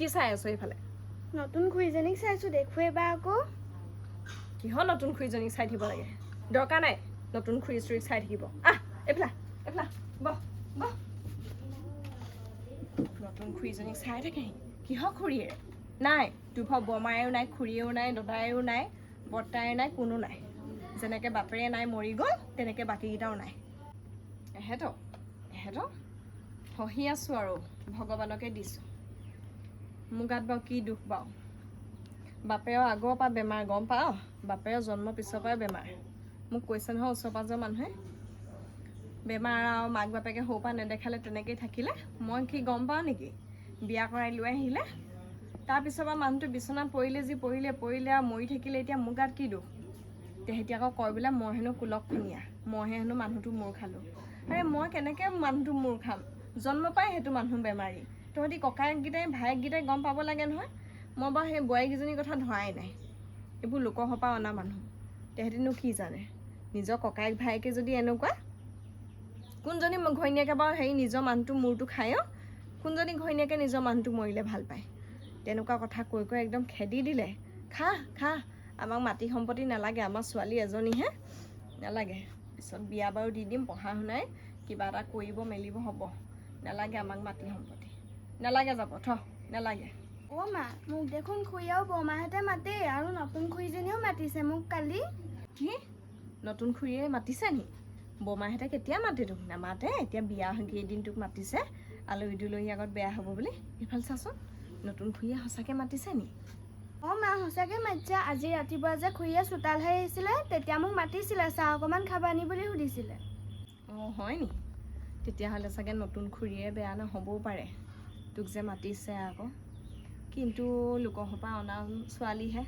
কি চাই আছো এইফালে? নতুন খুৰীজনীক চাইছোঁ দেখোঁ এবাৰ আকৌ। কিহৰ নতুন খুৰীজনীক চাই থাকিব লাগে? দৰকাৰ নাই নতুন খুৰী চুৰীক চাই থাকিব। আহ এইফালে এইফালে বহ বহ নতুন খুৰীজনীক চাই থাকে। কিহৰ খুৰীয়ে? নাই তোৰ বৰমায়েও নাই খুৰীয়েও নাই দদায়েও নাই বৰ্তায়েও নাই কোনো নাই। যেনেকৈ বাপেৰে নাই মৰি গ'ল তেনেকৈ বাকীকেইটাও নাই। এহেঁতক এহেঁতক হহি আছোঁ আৰু ভগৱানকে দিছোঁ। মোৰ গাত বাৰু কি দুখ বাৰু। বাপেৰৰ আগৰ পৰা বেমাৰ গম পাওঁ বাপেৰৰ জন্ম পিছৰ পৰাই বেমাৰ। মোক কৈছে নহয় ওচৰ পাঁজৰ মানুহে বেমাৰ আৰু মাক বাপেকে সৰুৰ পৰা নেদেখালে তেনেকেই থাকিলে? মই কি গম পাওঁ নেকি? বিয়া কৰাই লৈ আহিলে। তাৰপিছৰ পৰা মানুহটো বিচনাত পৰিলে যি পৰিলে পৰিলে আৰু মৰি থাকিলে এতিয়া মোৰ গাত কি দুখ? তেহেঁতি আকৌ কয় বোলে মই হেনো কুলক্ষণীয়া মইহে হেনো মানুহটো মূৰ খালোঁ। আৰে মই কেনেকৈ মানুহটো মূৰ খাম? জন্ম পাই সেইটো মানুহ বেমাৰী। তহঁতি ককায়েককেইটাই ভায়েককেইটাই গম পাব লাগে নহয়। মই বাৰু সেই বোৱাৰীকেইজনীৰ কথা ধৰাই নাই। এইবোৰ লোকৰ সপা অনা মানুহ। তেহেঁতিনো কি জানে? নিজৰ ককায়েক ভায়েকে যদি এনেকুৱা কোনজনী ঘৈণীয়েকে বাৰু হেৰি নিজৰ মানুহটো মূৰটো খায় কোনজনী ঘৈণীয়েকে নিজৰ মানুহটো মৰিলে ভাল পায়? তেনেকুৱা কথা কৈ কৈ একদম খেদি দিলে। খা খা আমাক মাটি সম্পত্তি নালাগে আমাৰ ছোৱালী এজনীহে নালাগে। পিছত বিয়া বাৰু দি দিম পঢ়া শুনাই কিবা এটা কৰিব মেলিব হ'ব। নালাগে আমাক মাটি সম্পত্তি। নালাগে যাব থ নালাগে। অ' মা মোক দেখোন খুৰী আৰু বৰমাহঁতে মাতেই আৰু নতুন খুৰীজনীও মাতিছে মোক কালি। কি? নতুন খুৰীয়ে মাতিছে নি? বৰমাহঁতে কেতিয়া মাতে তোক নামাতে এতিয়া বিয়া কেইদিন তোক মাতিছে আলহী দুলহী আগত বেয়া হ'ব বুলি। ইফালে চাচোন নতুন খুৰীয়ে সঁচাকৈ মাতিছে নি? অ' মা সঁচাকৈ মাতিছে। আজি ৰাতিপুৱা যে খুৰীয়ে চোতাল হৈ আহিছিলে তেতিয়া মোক মাতিছিলে চাহ অকণমান খাবানি বুলি সুধিছিলে। অঁ হয় নি? তেতিয়াহ'লে চাগে নতুন খুৰীয়ে বেয়া নহ'বও পাৰে। তোক যে মাতিছে আকৌ। কিন্তু লোকসোপা অনা ছোৱালীহে।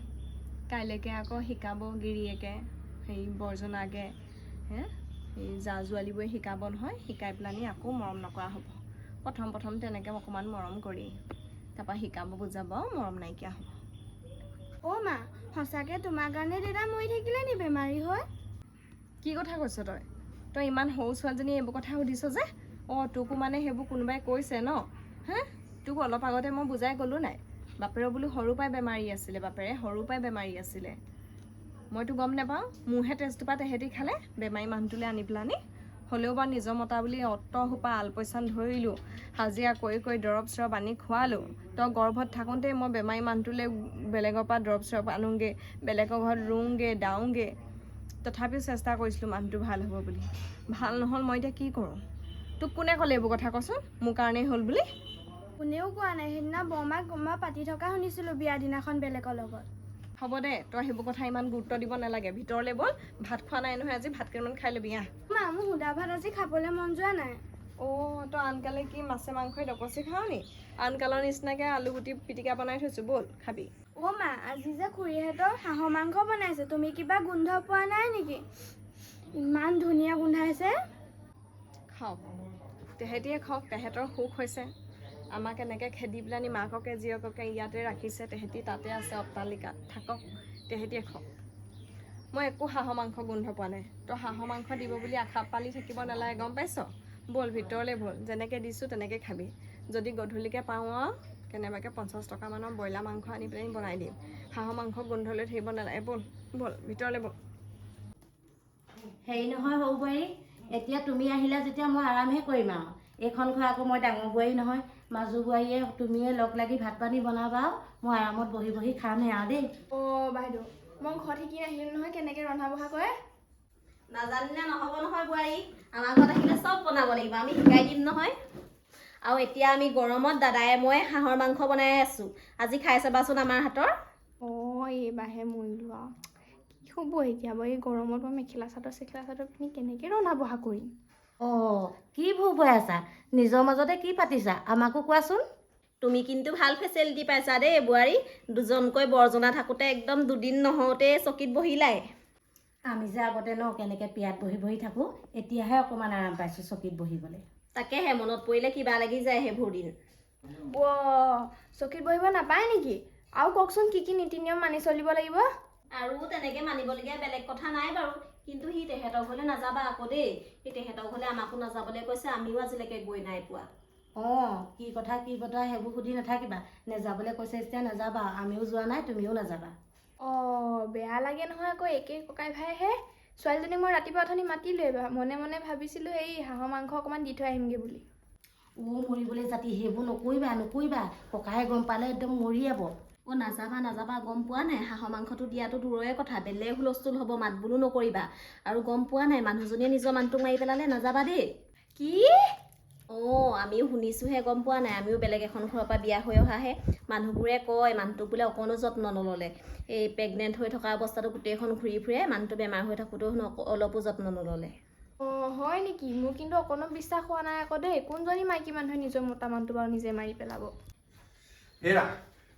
কাইলৈকে আকৌ শিকাব গিৰিয়েকে হেৰি বৰজনাকে হে? এই জা জোৱালীবোৰে শিকাব নহয় শিকাই পেলানি আকৌ মৰম নকৰা হ'ব। প্ৰথম প্ৰথম তেনেকৈ অকণমান মৰম কৰি তাৰপৰা শিকাব বুজাব মৰম নাইকিয়া হ'ব। অ' মা সঁচাকৈ তোমাৰ কাৰণে দেউতা মৰি থাকিলে নি বেমাৰী হৈ কি কথা কৈছ তই? তই ইমান সৰু ছোৱালীজনী এইবোৰ কথা সুধিছ যে? অঁ তোকো মানে সেইবোৰ কোনোবাই কৈছে ন? তোক অলপ আগতে মই বুজাই ক'লোঁ নাই? বাপেৰৰ বোলো সৰুৰ পৰাই বেমাৰী আছিলে বাপেৰে সৰুৰ পৰাই বেমাৰী আছিলে। মইতো গম নাপাওঁ মোৰহে তেজটোপা তেহেঁতি খালে বেমাৰী মানুহটোলৈ আনি পেলানি। হ'লেও বাৰু নিজৰ মতা বুলি অত সোপা আলপৈচান ধৰিলোঁ। হাজিৰা কৰি কৰি দৰৱ চৰৱ আনি খোৱালোঁ। তই গৰ্ভত থাকোঁতেই মই বেমাৰী মানুহটোলৈ বেলেগৰ পৰা দৰৱ চৰৱ আনোগৈ বেলেগৰ ঘৰত ৰুওঁগৈ দাওঁগৈ। তথাপিও চেষ্টা কৰিছিলোঁ মানুহটো ভাল হ'ব বুলি। ভাল নহ'ল মই এতিয়া কি কৰোঁ? তোক কোনে ক'লে এইবোৰ কথা কচোন? মোৰ কাৰণেই হ'ল বুলি। কোনেও কোৱা নাই সেইদিনা বৰমাক মই পাতি থকা শুনিছিলোঁ বিয়া দিনাখন বেলেগৰ লগত। হ'ব দে তই সেইবোৰ কথা ইমান গুৰুত্ব দিব নালাগে। ভিতৰলৈ ব'ল ভাত খোৱা নাই নহয় আজি ভাত কেইটামান খাই ল'বি আহ। মা মোৰ সুদা ভাত আজি খাবলৈ মন যোৱা নাই। অঁ তই আনকালে কি মাছে মাংসই ডকচি খাৱ নি? আনকালৰ নিচিনাকৈ আলু গুটি পিটিকা বনাই থৈছোঁ ব'ল খাবি। অ' মা আজি যে খুৰীহঁতৰ হাঁহৰ মাংস বনাইছে তুমি কিবা গোন্ধ পোৱা নাই নেকি? ইমান ধুনীয়া গোন্ধাইছে। খাওক। তেহেঁতিয়ে খাওক তেহেঁতৰ সুখ হৈছে। আমাক এনেকৈ খেদি পেলানি মাককে জীয়েককে ইয়াতে ৰাখিছে তেহেঁতি তাতে আছে অট্টালিকাত। থাকক তেহেঁতিয়ে খাওক মই একো হাঁহৰ মাংস গোন্ধ পোৱা নাই। তই হাঁহৰ মাংস দিব বুলি আশা পালি থাকিব নালাগে গম পাইছ? ব'ল ভিতৰলৈ ব'ল। যেনেকৈ দিছোঁ তেনেকৈ খাবি। যদি গধূলিকৈ পাওঁ আৰু কেনেবাকৈ পঞ্চাছ টকামানৰ ব্ৰইলাৰ মাংস আনি পেলাই বনাই দিম। হাঁহৰ মাংস গোন্ধ লৈ থাকিব নালাগে। ব'ল ব'ল ভিতৰলৈ ব'ল। হেৰি নহয় সৰু বোৱাৰী এতিয়া তুমি আহিলা যেতিয়া মই আৰামহে কৰিম আৰু এইখন ঘৰ আকৌ মই ডাঙৰ বোৱাৰী নহয় মাজু বোৱাৰীয়ে তুমিয়ে লগ লাগি ভাত পানী বনাবা আৰু মই আৰামত বহি বহি খামহে আৰু দেই। অ' বাইদেউ মই ঘৰত শিকি আহিলোঁ নহয় কেনেকৈ ৰন্ধা বঢ়া কৰে? নাজানিলে নহ'ব নহয় বোৱাৰী আমাৰ ঘৰত আহিলে চব বনাব লাগিব আমি শিকাই দিম নহয়। আৰু এতিয়া আমি গৰমত দাদাই মই হাঁহৰ মাংস বনাই আছোঁ আজি খাই চাবাচোন আমাৰ হাতৰ। অঁ এইবাৰহে মৰিলোঁ আৰু কি হ'ব এতিয়া বাৰু এই গৰমত মই মেখেলা চাদৰ চেখেলা চাদৰ পিন্ধি কেনেকৈ ৰন্ধা বঢ়া কৰিম? অঁ কি ভোগ হৈ আছা? নিজৰ মাজতে কি পাতিছা? আমাকো কোৱাচোন। তুমি কিন্তু ভালো ফেচিলিটি পাইছা দেই বোৱাৰী। দুজনকৈ বৰজনা থাকোঁতে একদম দুদিন নহওঁতে চকীত বহিলাই। আমি যে আগতে ন কেনেকৈ পিয়াত বহি বহি থাকোঁ এতিয়াহে অকণমান আৰাম পাইছোঁ চকীত বহিবলৈ। তাকেহে মনত পৰিলে কিবা লাগি যায় সেইবোৰ দিন চকীত বহিব নাপায় নেকি? আৰু কওকচোন কি কি নীতি নিয়ম মানি চলিব লাগিব? আৰু তেনেকৈ মানিবলগীয়া বেলেগ কথা নাই বাৰু। কিন্তু সি তেহেঁতৰ ঘৰলৈ নাযাবা আকৌ দেই। সি তেহেঁতৰ ঘৰলৈ আমাকো নাযাবলৈ কৈছে আমিও আজিলৈকে গৈ নাই পোৱা। অঁ কি কথা কি কথা সেইবোৰ সুধি নাথাকিবা। নেযাবলৈ কৈছে যেতিয়া নাযাবা আমিও যোৱা নাই তুমিও নাযাবা। অঁ বেয়া লাগে নহয় আকৌ একেই ককাই ভাইহে। ছোৱালীজনীক মই ৰাতিপুৱা অথনি মাতিলোৱে মনে মনে ভাবিছিলোঁ এই হাঁহৰ মাংস অকণমান দি থৈ আহিমগৈ বুলি। ও মৰিবলৈ জাতি সেইবোৰ নকৰিবা নকৰিবা। ককাই গম পালে একদম মৰিয়াব অ' নাযাবা নাযাবা গম পোৱা নাই? হাঁহৰ মাংসটো দিয়াটো দূৰৰে কথা। বেলেগ হুলস্থুল হ'ব মাত বোলো নকৰিবা। আৰু গম পোৱা নাই মানুহজনীয়ে নিজৰ মানুহটোক মাৰি পেলালে নাযাবা দেই। কি? অঁ আমিও শুনিছোঁহে গম পোৱা নাই। আমিও বেলেগ এখন ঘৰৰ পৰা বিয়া হৈ অহাহে। মানুহবোৰে কয় মানুহটোক বোলে অকণো যত্ন নল'লে। এই প্ৰেগনেণ্ট হৈ থকা অৱস্থাটো গোটেইখন ঘূৰি ফুৰে মানুহটো বেমাৰ হৈ থাকোঁতেও হেনো অলপো যত্ন নল'লে। অঁ হয় নেকি? মোৰ কিন্তু অকণো বিশ্বাস হোৱা নাই আকৌ দেই। কোনজনী মাইকী মানুহে নিজৰ মতা মানুহটো বাৰু নিজে মাৰি পেলাব? হেৰা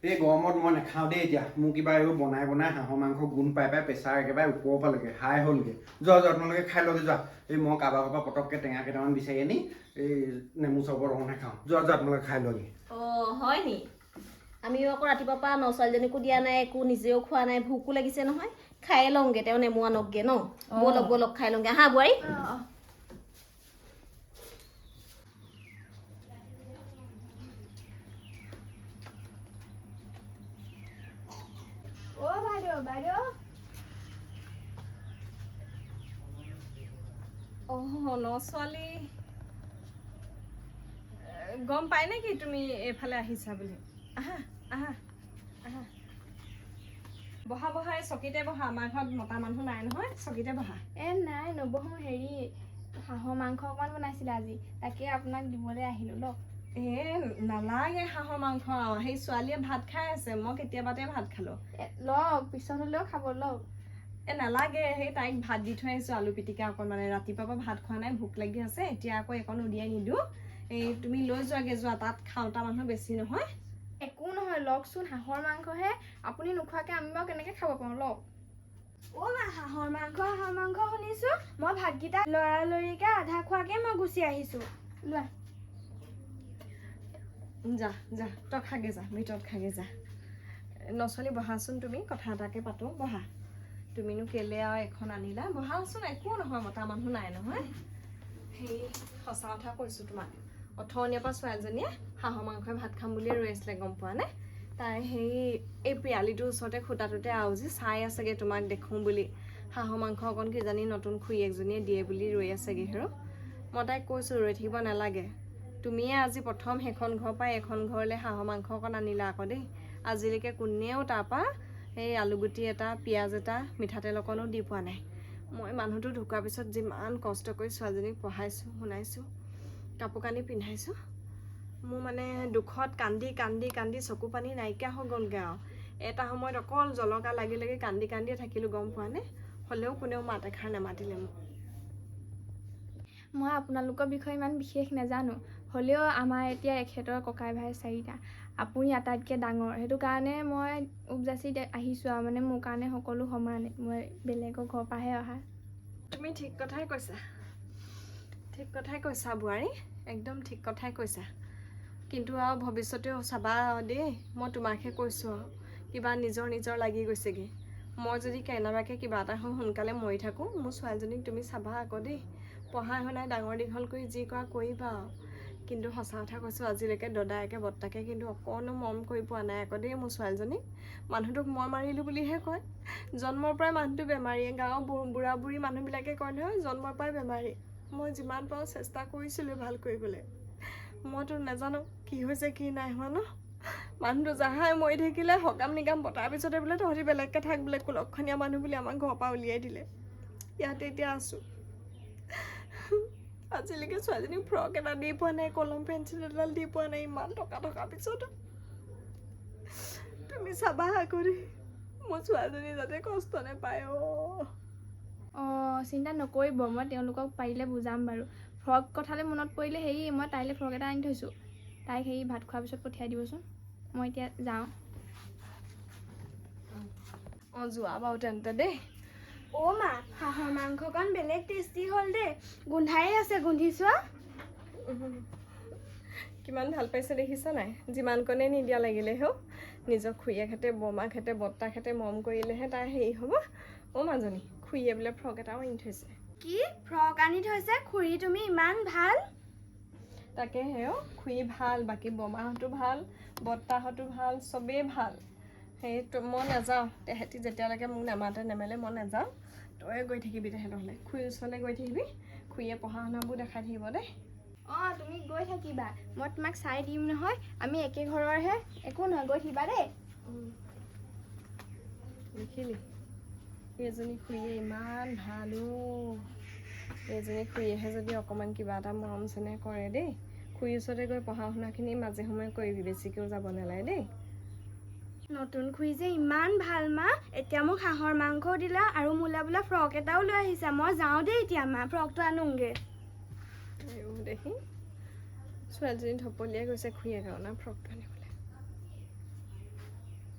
এই গৰমত মই নাখাওঁ দেই এতিয়া। মোৰ কিবা এইবোৰ বনাই বনাই হাঁহৰ মাংস গোন্ধ পাই পাই প্ৰেছাৰ একেবাৰে ওপৰৰ ফালেকে হাই হ'লগৈ। যোৱা যোৱা তোমালোকে খাই লগে যোৱা। এই মই কাৰোবাৰ পৰা পটককৈ টেঙা কেইটামান বিচাৰি আনি এই নেমু চৰবত অকণহে খাওঁ। যোৱা যোৱা তোমালোকে খাই লগে অঁ হয় নি? আমিও আকৌ ৰাতিপুৱাৰ পৰা ন ছোৱালীজনীকো দিয়া নাই একো নিজেও খোৱা নাই ভোকো লাগিছে নহয়। খায়ে লওঁগে তেওঁ নেমু আনকগে ন। ব'লক ব'লক খাই লওঁগে। আহা বোৱাৰী? অ' বাইদেউ বাইদেউ অঁ ন ছোৱালী। গম পাই নেকি তুমি এইফালে আহিছা বুলি? আহা আহা আহা। বহা বহা এই চকীতে বহা। আমাৰ ঘৰত মতা মানুহ নাই নহয় চকীতে বহা। এ নাই নবহো হেৰি হাঁহৰ মাংস অকণমান বনাইছিলে আজি। তাকে আপোনাক দিবলৈ আহিলোঁ লওক। এ নালাগে হাঁহৰ মাংস সেই ছোৱালীয়ে ভাত খাই আছে মই কেতিয়াবাতে ভাত খালোঁ। লওক পিছত হ'লেও খাব লওক এ নালাগে সেই তাইক ভাত দি থৈ আহিছোঁ আলু পিটিকা অকণমানে। ৰাতিপুৱাৰ পৰা ভাত খোৱা নাই ভোক লাগি আছে এতিয়া আকৌ একণ উলিয়াই নিদিওঁ। এই তুমি লৈ যোৱাগে যোৱা তাত খাওঁতা মানুহ বেছি নহয়। একো নহয় লওকচোন হাঁহৰ মাংসহে। আপুনি নোখোৱাকৈ আমি বাৰু কেনেকৈ খাব পাৰোঁ লওক। অ' মা হাঁহৰ মাংস হাঁহৰ মাংস শুনিছোঁ। মই ভাতকেইটা লৰালৰিকৈ আধা খোৱাকৈ মই গুচি আহিছোঁ। লোৱা। যা যা তই খাগে যা ভিতৰত খাগে যা। নচলি বহাচোন তুমি কথা এটাকে পাতোঁ বহা। তুমিনো কেলে আৰু এখন আনিলা? বহাচোন একো নহয় মতা মানুহ নাই নহয়। সেই সঁচা কথা কৈছোঁ তোমাক। অথনিৰ পৰা ছোৱালীজনীয়ে হাঁহৰ মাংসই ভাত খাম বুলিয়ে ৰৈ আছিলে গম পোৱা নে? তাই সেই এই পিয়ালিটোৰ ওচৰতে খুটাটোতে আউজি চাই আছেগৈ তোমাক দেখোঁ বুলি। হাঁহৰ মাংস অকণ কিজানি নতুন খুৰীয়েকজনীয়ে দিয়ে বুলি ৰৈ আছেগৈ হেৰ। মই তাইক কৈছোঁ ৰৈ থাকিব নালাগে। তুমিয়ে আজি প্ৰথম সেইখন ঘৰৰ পৰা এখন ঘৰলৈ হাঁহৰ মাংস অকণ আনিলা আকৌ দেই। আজিলৈকে কোনেও তাৰপৰা এই আলুগুটি এটা পিঁয়াজ এটা মিঠাতেল অকণো দি পোৱা নাই। মই মানুহটো ঢুকোৱাৰ পিছত যিমান কষ্ট কৰি ছোৱালীজনীক পঢ়াইছোঁ শুনাইছোঁ কাপোৰ কানি পিন্ধাইছোঁ মোৰ মানে দুখত কান্দি কান্দি কান্দি চকু পানী নাইকিয়া হৈ গ'লগৈ আৰু। এটা সময়ত অকল জলকা লাগি লাগি কান্দি কান্দিয়ে থাকিলোঁ গম পোৱানে হ'লেও কোনেও মাত এষাৰ নেমাতিলে মোক। মই আপোনালোকৰ বিষয়ে ইমান বিশেষ নাজানো। হ'লেও আমাৰ এতিয়া এখেতৰ ককাই ভাই চাৰিটা। আপুনি আটাইতকৈ ডাঙৰ। সেইটো কাৰণে মই উপজাচি আহিছোঁ আৰু মানে মোৰ কাৰণে সকলো সমানে। মই বেলেগৰ ঘৰৰ পৰাহে অহা। তুমি ঠিক কথাই কৈছা। ঠিক কথাই কৈছা বোৱাৰী। একদম ঠিক কথাই কৈছা। কিন্তু আৰু ভৱিষ্যতেও চাবা দেই মই তোমাকহে কৈছোঁ আৰু। কিবা নিজৰ নিজৰ লাগি গৈছেগৈ। মই যদি কেনেবাকৈ কিবা এটা হৈ সোনকালে মৰি থাকোঁ মোৰ ছোৱালীজনীক তুমি চাবা আকৌ দেই। পঢ়াই শুনাই ডাঙৰ দীঘল কৰি যি কৰা কৰিবা আৰু। কিন্তু সঁচা কথা কৈছোঁ আজিলৈকে দদায়েকে বৰ্তাকে কিন্তু অকণো মৰম কৰি পোৱা নাই। আকৌ দেই মোৰ ছোৱালীজনীক মানুহটোক মই মাৰিলোঁ বুলিহে কয়। জন্মৰ পৰাই মানুহটো বেমাৰী গাঁৱৰ বুঢ়া বুঢ়ী মানুহবিলাকে কয় নহয় জন্মৰ পৰাই বেমাৰী। মই যিমান পাৰোঁ চেষ্টা কৰিছিলোঁ ভাল কৰিবলৈ। মইতো নাজানো কি হৈছে কি নাই হোৱা ন। মানুহটো জাহাই মৰি থাকিলে সকাম নিকাম পতাৰ পিছতে বোলে তহঁতি বেলেগকৈ থাক বোলে কুলক্ষণীয়া মানুহ বুলি আমাক ঘৰৰ পৰা উলিয়াই দিলে। ইয়াতে এতিয়া আছোঁ। আজিলৈকে ছোৱালীজনীক ফ্ৰক এটা দি পোৱা নাই কলম পেঞ্চিল এডাল দি পোৱা নাই ইমান টকা থকাৰ পিছতো। তুমি চাবা আকৌ দেই মোৰ ছোৱালীজনী যাতে কষ্ট নাপায় অ' অঁ চিন্তা নকৰিব মই তেওঁলোকক পাৰিলে বুজাম বাৰু। ফ্ৰক কথালৈ মনত পৰিলে হেৰি মই তাইলৈ ফ্ৰক এটা আনি থৈছোঁ। তাইক হেৰি ভাত খোৱাৰ পিছত পঠিয়াই দিবচোন মই এতিয়া যাওঁ। অঁ যোৱা বাৰু তেন্তে দেই। অ' মা হাঁহৰ মাংসকণ বেলেগ টেষ্টি হ'ল দেই। গোন্ধায়ে আছে গোন্ধি চোৱা। কিমান ভাল পাইছে দেখিছা নাই? যিমানকণে নিদিয়া লাগিলে হেও নিজৰ খুৰীয়েকহঁতে বৰমাকহঁতে বৰ্তাকহঁতে মৰম কৰিলেহে তাই হেৰি হ'ব। অ' মাজনী খুৰীয়ে বোলে ফ্ৰক এটাও আনি থৈছে। কি? ফ্ৰক আনি থৈছে? খুৰী তুমি ইমান ভাল? তাকে সেও খুৰী ভাল বাকী বমাহঁতো ভাল বৰ্তাহঁতো ভাল চবেই ভাল। সেই মই নাযাওঁ। তেহেঁতি যেতিয়ালৈকে মোক নেমাতে নেমেলে মই নাযাওঁ। তই গৈ থাকিবি তেহেঁতলৈ খুৰীৰ ওচৰলৈ গৈ থাকিবি। খুৰীয়ে পঢ়া শুনাবোৰ দেখাই থাকিব দেই। অঁ তুমি গৈ থাকিবা। মই তোমাক চাই দিম নহয়। আমি একে ঘৰৰহে। একো নহয় গৈ থাকিবা দেই। দেখিলি? এইজনী খুৰীয়ে ইমান ভাল এইজনী খুৰীয়েহে যদি অকণমান কিবা এটা মৰম চেনেহ কৰে দেই। খুৰীৰ ওচৰতে গৈ পঢ়া শুনাখিনি মাজে সময়ে কৰিবি। বেছিকৈও যাব নালাগে দেই। নতুন যে ইমান ভালো, মা। এতিয়া মোক হাঁহৰ মাংসও দিলা আৰু মোলা বোলে ফ্ৰক এটাও লৈ আহিছা। মই যাওঁ দেই এতিয়া, মা। ফ্ৰকটো আনোগে। দেখি। ছোৱালীজনী ঢপলিয়াই গৈছে খুৰীয়ে না ফ্ৰকটো আনিব।